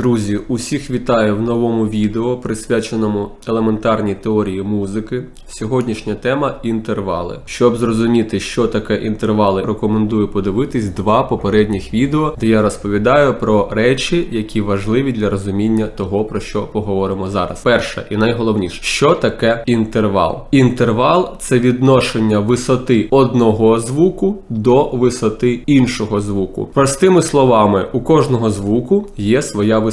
Друзі, усіх вітаю в новому відео, присвяченому елементарній теорії музики. Сьогоднішня тема інтервали. Щоб зрозуміти, що таке інтервали, рекомендую подивитись два попередніх відео, де я розповідаю про речі, які важливі для розуміння того, про що поговоримо зараз. Перше і найголовніше, що таке інтервал? Інтервал це відношення висоти одного звуку до висоти іншого звуку. Простими словами, у кожного звуку є своя висота.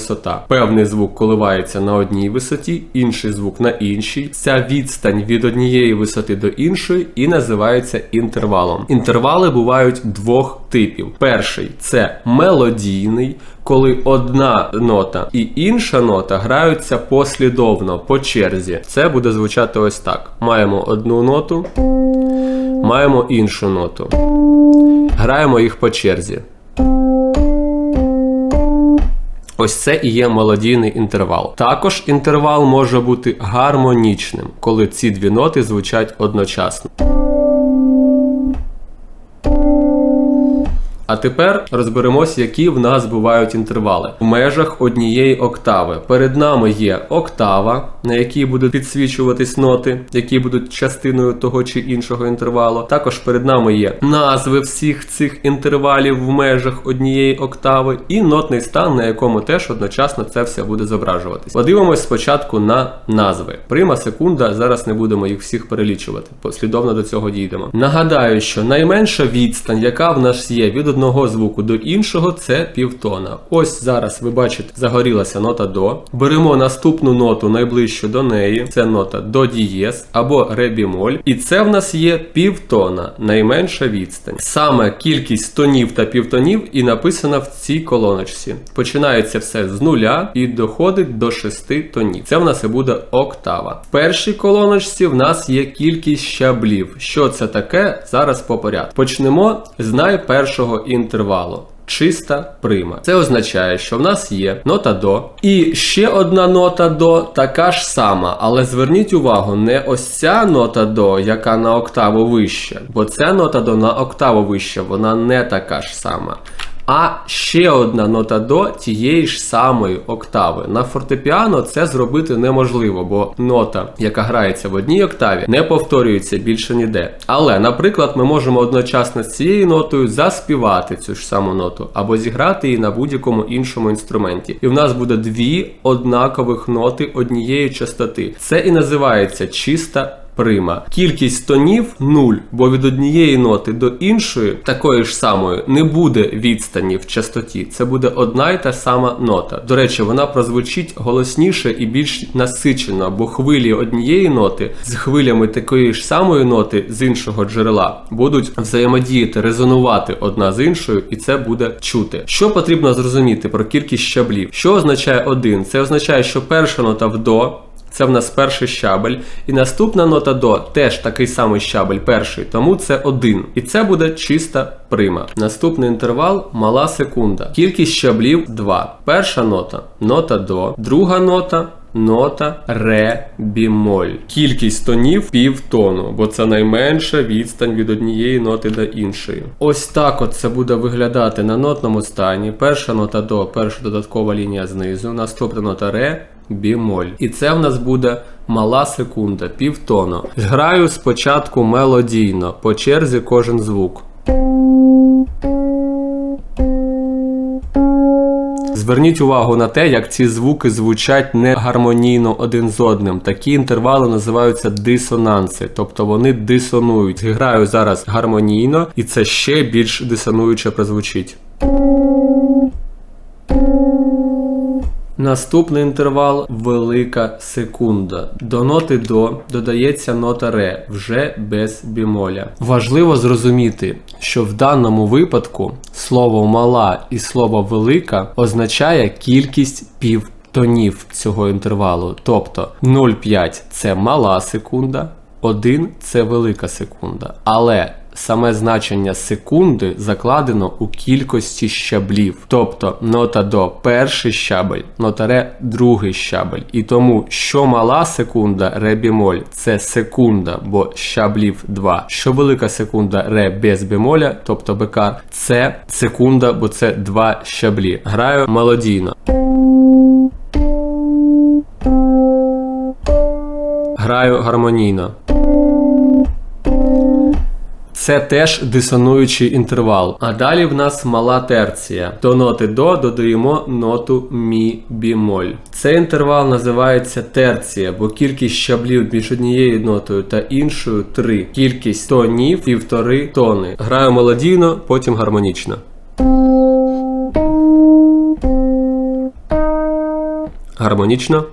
Певний звук коливається на одній висоті, інший звук на іншій. Ця відстань від однієї висоти до іншої і називається інтервалом. Інтервали бувають двох типів. Перший це мелодійний, коли одна нота і інша нота граються послідовно по черзі. Це буде звучати ось так: маємо одну ноту, маємо іншу ноту. Граємо їх по черзі. Ось це і є мелодійний інтервал. Також інтервал може бути гармонічним, коли ці дві ноти звучать одночасно. А тепер розберемось, які в нас бувають інтервали в межах однієї октави. Перед нами є октава, на якій будуть підсвічуватись ноти, які будуть частиною того чи іншого інтервалу. Також перед нами є назви всіх цих інтервалів в межах однієї октави, і нотний стан, на якому теж одночасно це все буде зображуватись. Подивимось спочатку на назви. Прима секунда. Зараз не будемо їх всіх перелічувати. Послідовно до цього дійдемо. Нагадаю, що найменша відстань, яка в нас є від одного звуку до іншого, це півтона. Ось зараз ви бачите, загорілася нота до. Беремо наступну ноту найближчу до неї. Це нота до дієз або ре бімоль. І це в нас є півтона, найменша відстань. Саме кількість тонів та півтонів і написана в цій колоночці. Починається все з нуля і доходить до шести тонів. Це в нас і буде октава. В першій колоночці в нас є кількість щаблів. Що це таке? Зараз по порядку. Почнемо з найпершого інтервалу. Чиста прима. Це означає, що в нас є нота до. І ще одна нота до така ж сама. Але зверніть увагу, не ось ця нота до, яка на октаву вища, бо ця нота до на октаву вища, вона не така ж сама. А ще одна нота до тієї ж самої октави. На фортепіано це зробити неможливо, бо нота, яка грається в одній октаві, не повторюється більше ніде. Але, наприклад, ми можемо одночасно з цією нотою заспівати цю ж саму ноту або зіграти її на будь-якому іншому інструменті. І в нас буде дві однакових ноти однієї частоти. Це і називається чиста прима. Кількість тонів 0, бо від однієї ноти до іншої, такої ж самої, не буде відстані в частоті. Це буде одна й та сама нота. До речі, вона прозвучить голосніше і більш насичено, бо хвилі однієї ноти з хвилями такої ж самої ноти з іншого джерела будуть взаємодіяти, резонувати одна з іншою, і це буде чути. Що потрібно зрозуміти про кількість щаблів? Що означає один? Це означає, що перша нота в до. Це в нас перший щабель. І наступна нота до теж такий самий щабель, перший, тому це один. І це буде чиста прима. Наступний інтервал мала секунда. Кількість щаблів 2. Перша нота нота до, друга нота. Нота ре бімоль. Кількість тонів півтону, бо це найменша відстань від однієї ноти до іншої. Ось так от це буде виглядати на нотному стані. Перша нота до, перша додаткова лінія знизу, наступна нота ре бімоль. І це в нас буде мала секунда, півтону. Граю спочатку мелодійно, по черзі кожен звук. Зверніть увагу на те, як ці звуки звучать не гармонійно один з одним. Такі інтервали називаються дисонанси, тобто вони дисонують. Граю зараз гармонійно, і це ще більш дисонуюче прозвучить. Наступний інтервал велика секунда. До ноти до додається нота ре вже без бімоля. Важливо зрозуміти, що в даному випадку слово мала і слово велика означає кількість півтонів цього інтервалу. Тобто 0,5 це мала секунда, 1 це велика секунда. Але Саме значення секунди закладено у кількості щаблів, тобто нота до перший щабель, нота ре другий щабель. І тому, що мала секунда ре бімоль це секунда, бо щаблів 2. Що велика секунда ре без бімоля, тобто бекар, це секунда, бо це два щаблі. Граю мелодійно. Граю гармонійно. Це теж дисонуючий інтервал. А далі в нас мала терція. До ноти до додаємо ноту мі бімоль. Цей інтервал називається терція, бо кількість щаблів між однією нотою та іншою три. Кількість тонів півтори тони. Граю мелодійно, потім гармонічно. Гармонічно.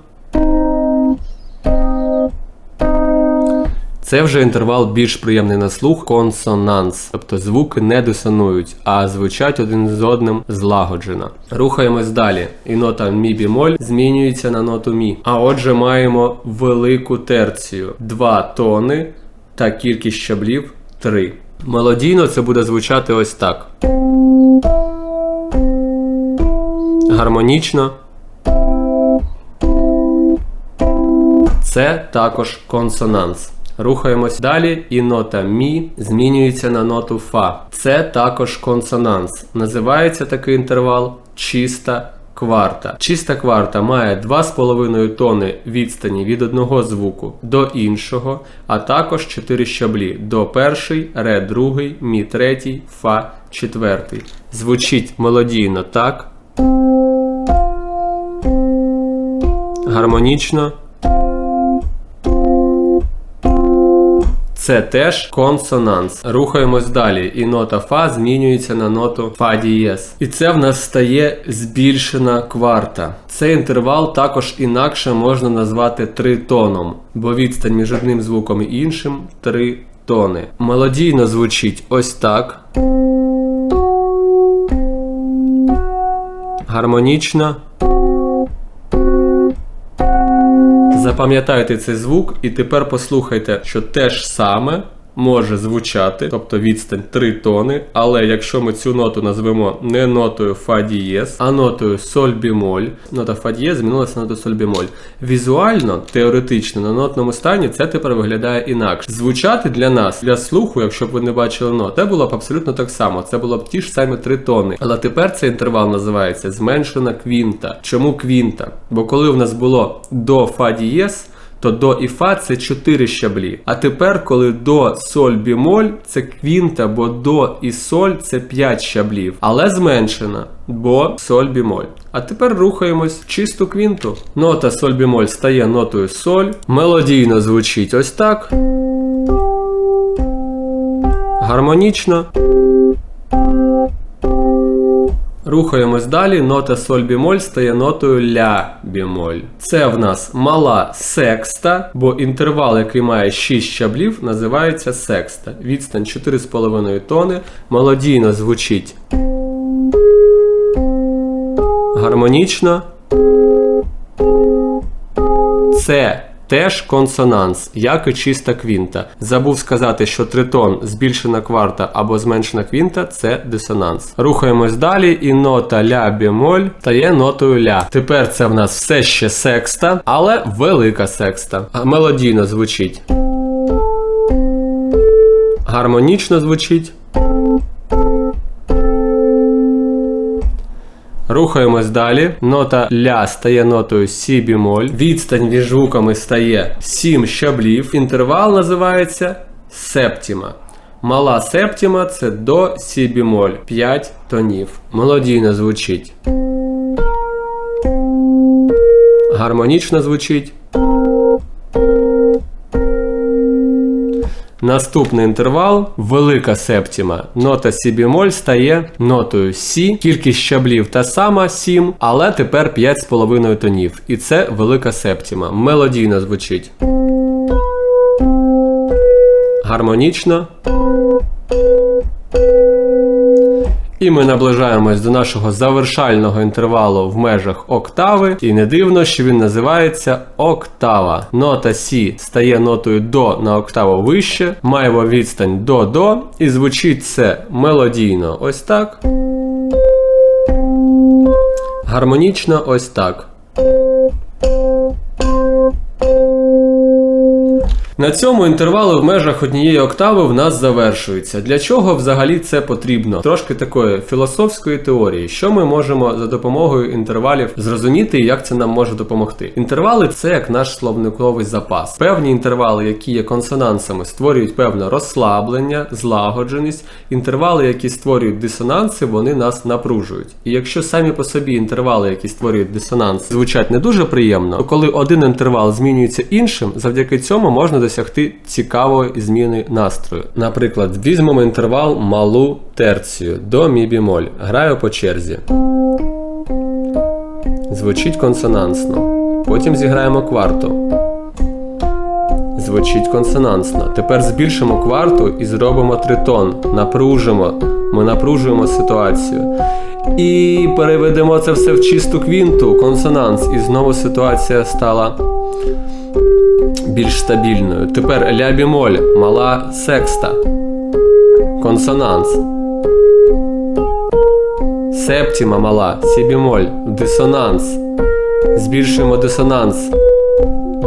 Це вже інтервал більш приємний на слух консонанс, тобто звуки не дисонують, а звучать один з одним злагоджено. Рухаємось далі. І нота мі бімоль змінюється на ноту мі. А отже, маємо велику терцію, два тони та кількість щаблів 3. Мелодійно це буде звучати ось так. Гармонічно. Це також консонанс. Рухаємось далі, і нота мі змінюється на ноту фа. Це також консонанс. Називається такий інтервал чиста кварта. Чиста кварта має 2,5 тони відстані від одного звуку до іншого, а також 4 щаблі до перший, ре другий, мі третій, фа четвертий. Звучить мелодійно так. Гармонічно. Це теж консонанс. Рухаємось далі, і нота фа змінюється на ноту фа дієс. І це в нас стає збільшена кварта. Цей інтервал також інакше можна назвати тритоном, бо відстань між одним звуком і іншим три тони. Мелодійно звучить ось так. Гармонічно. Запам'ятайте цей звук, і тепер послухайте, що те ж саме може звучати, тобто відстань 3 тони. Але якщо ми цю ноту назвемо не нотою фа дієс, а нотою соль бімоль, нота фа дієс змінилася на ноту соль бімоль. Візуально, теоретично, на нотному стані це тепер виглядає інакше. Звучати для нас, для слуху, якщо б ви не бачили нот, це було б абсолютно так само. Це було б ті ж самі 3 тони. Але тепер цей інтервал називається зменшена квінта. Чому квінта? Бо коли в нас було до фа дієс, то до і фа це 4 щаблі. А тепер, коли до соль бімоль, це квінта, бо до і соль це 5 щаблів, але зменшена, бо соль бімоль. А тепер рухаємось в чисту квінту. Нота соль бімоль стає нотою соль. Мелодійно звучить ось так. Гармонічно. Рухаємось далі, нота соль бімоль стає нотою ля бімоль. Це в нас мала секста, бо інтервал, який має 6 щаблів, називається секста. Відстань 4,5 тони. Мелодійно звучить гармонічно. Це Теж консонанс, як і чиста квінта. Забув сказати, що тритон, збільшена кварта або зменшена квінта це дисонанс. Рухаємось далі, і нота ля бемоль стає нотою ля. Тепер це в нас все ще секста, але велика секста. Мелодійно звучить. Гармонічно звучить. Рухаємось далі. Нота ля стає нотою сі бімоль. Відстань між звуками стає 7 щаблів. Інтервал називається септіма. Мала септіма це до сі бімоль. 5 тонів. Мелодійно звучить. Гармонічно звучить. Наступний інтервал велика септіма. Нота Сі бімоль стає нотою Сі. Кількість щаблів та сама 7, але тепер 5,5 тонів. І це велика септіма. Мелодійно звучить. Гармонічно. І ми наближаємось до нашого завершального інтервалу в межах октави. І не дивно, що він називається октава. Нота Сі стає нотою до на октаву вище, маємо відстань до до, і звучить це мелодійно ось так. Гармонічно ось так. На цьому інтервали в межах однієї октави в нас завершуються. Для чого взагалі це потрібно? Трошки такої філософської теорії, що ми можемо за допомогою інтервалів зрозуміти і як це нам може допомогти. Інтервали це як наш словниковий запас. Певні інтервали, які є консонансами, створюють певне розслаблення, злагодженість. Інтервали, які створюють дисонанси, вони нас напружують. І якщо самі по собі інтервали, які створюють дисонанс, звучать не дуже приємно, то коли один інтервал змінюється іншим, завдяки цьому можна досягти цікавої зміни настрою. Наприклад, візьмемо інтервал малу терцію до мі бімоль. Граю по черзі. Звучить консонансно. Потім зіграємо кварту. Звучить консонансно. Тепер збільшимо кварту і зробимо тритон. Напружимо. Ми напружуємо ситуацію. І переведемо це все в чисту квінту, консонанс. І знову ситуація стала більш стабільною. Тепер ля бімоль, мала секста. Консонанс. Септіма мала, сі дисонанс. Збільшуємо дисонанс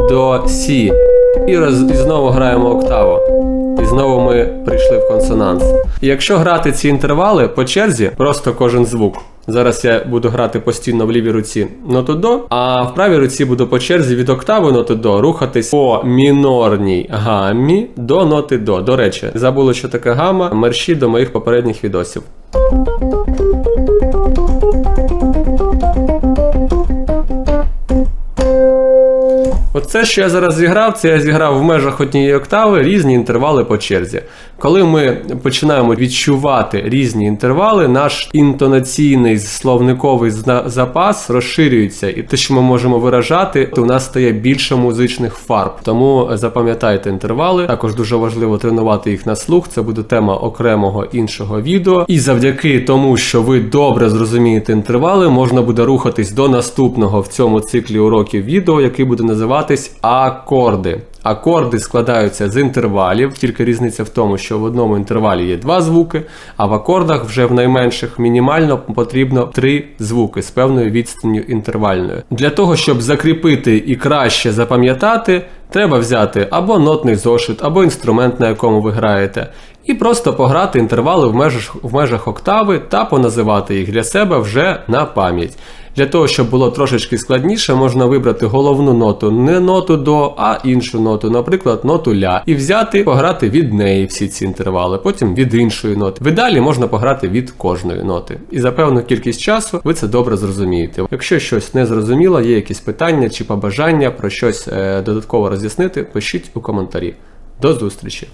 до сі. І, роз, і знову граємо октаву. І знову ми прийшли в консонанс. І якщо грати ці інтервали по черзі, просто кожен звук. Зараз я буду грати постійно в лівій руці ноту до, а в правій руці буду по черзі від октави ноти до рухатись по мінорній гаммі до ноти до. До речі, забули, що таке гамма, мерші до моїх попередніх відосів. Оце, що я зараз зіграв, це я зіграв в межах однієї октави різні інтервали по черзі. Коли ми починаємо відчувати різні інтервали, наш інтонаційний словниковий запас розширюється, і те, що ми можемо виражати, то у нас стає більше музичних фарб. Тому запам'ятайте інтервали. Також дуже важливо тренувати їх на слух. Це буде тема окремого іншого відео. І завдяки тому, що ви добре зрозумієте інтервали, можна буде рухатись до наступного в цьому циклі уроків відео, який буде називатись акорди. Акорди складаються з інтервалів, тільки різниця в тому, що в одному інтервалі є два звуки, а в акордах вже в найменших мінімально потрібно три звуки з певною відстанню інтервальною. Для того, щоб закріпити і краще запам'ятати, треба взяти або нотний зошит, або інструмент, на якому ви граєте, і просто пограти інтервали в межах, в межах октави та поназивати їх для себе вже на пам'ять. Для того, щоб було трошечки складніше, можна вибрати головну ноту, не ноту до, а іншу ноту, наприклад, ноту ля, і взяти, пограти від неї всі ці інтервали, потім від іншої ноти. В ідеалі можна пограти від кожної ноти. І за певну кількість часу ви це добре зрозумієте. Якщо щось не зрозуміло, є якісь питання чи побажання про щось е, додатково роз'яснити, пишіть у коментарі. До зустрічі!